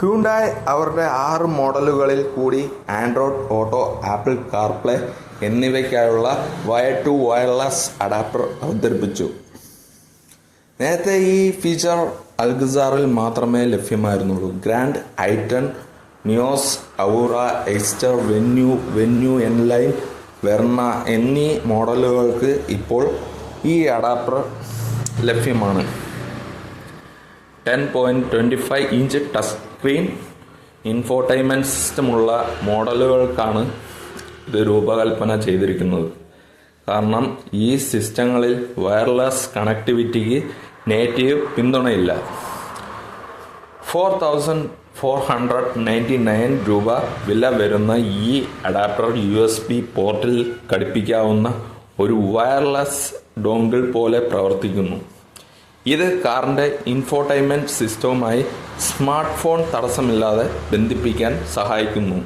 Hyundai അവരുടെ ആറ് മോഡലുകളിൽ കൂടി ആൻഡ്രോയിഡ് ഓട്ടോ ആപ്പിൾ കാർപ്ലേ എന്നിവയ്ക്കായുള്ള വയർ ടു വയർലെസ് അഡാപ്റ്റർ അവതരിപ്പിച്ചു. നേരത്തെ ഈ ഫീച്ചർ അൽഗസാറിൽ മാത്രമേ ലഭ്യമായിരുന്നുള്ളൂ. Grand ഐറ്റൺ Nios Aura Exter Venue Venue N Line Verna എന്നീ മോഡലുകൾക്ക് ഇപ്പോൾ ഈ അഡാപ്റ്റർ ലഭ്യമാണ്. Ten point twenty five inch touch screen infotainment സിസ്റ്റമുള്ള മോഡലുകൾക്കാണ് ഇത് രൂപകൽപ്പന ചെയ്തിരിക്കുന്നത്. കാരണം ഈ സിസ്റ്റങ്ങളിൽ വയർലെസ് കണക്ടിവിറ്റിക്ക് native പിന്തുണയില്ല. Four thousand four hundred ninety nine രൂപ വില വരുന്ന ഈ അഡാപ്റ്റർ യു എസ് ബി പോർട്ടിൽ ഘടിപ്പിക്കാവുന്ന ഒരു വയർലെസ് ഡോങ്കിൾ പോലെ പ്രവർത്തിക്കുന്നു. ഇത് കാറിന്റെ ഇൻഫോർടൈൻമെന്റ് സിസ്റ്റവുമായി സ്മാർട്ട് ഫോൺ തടസ്സമില്ലാതെ ബന്ധിപ്പിക്കാൻ സഹായിക്കുന്നു.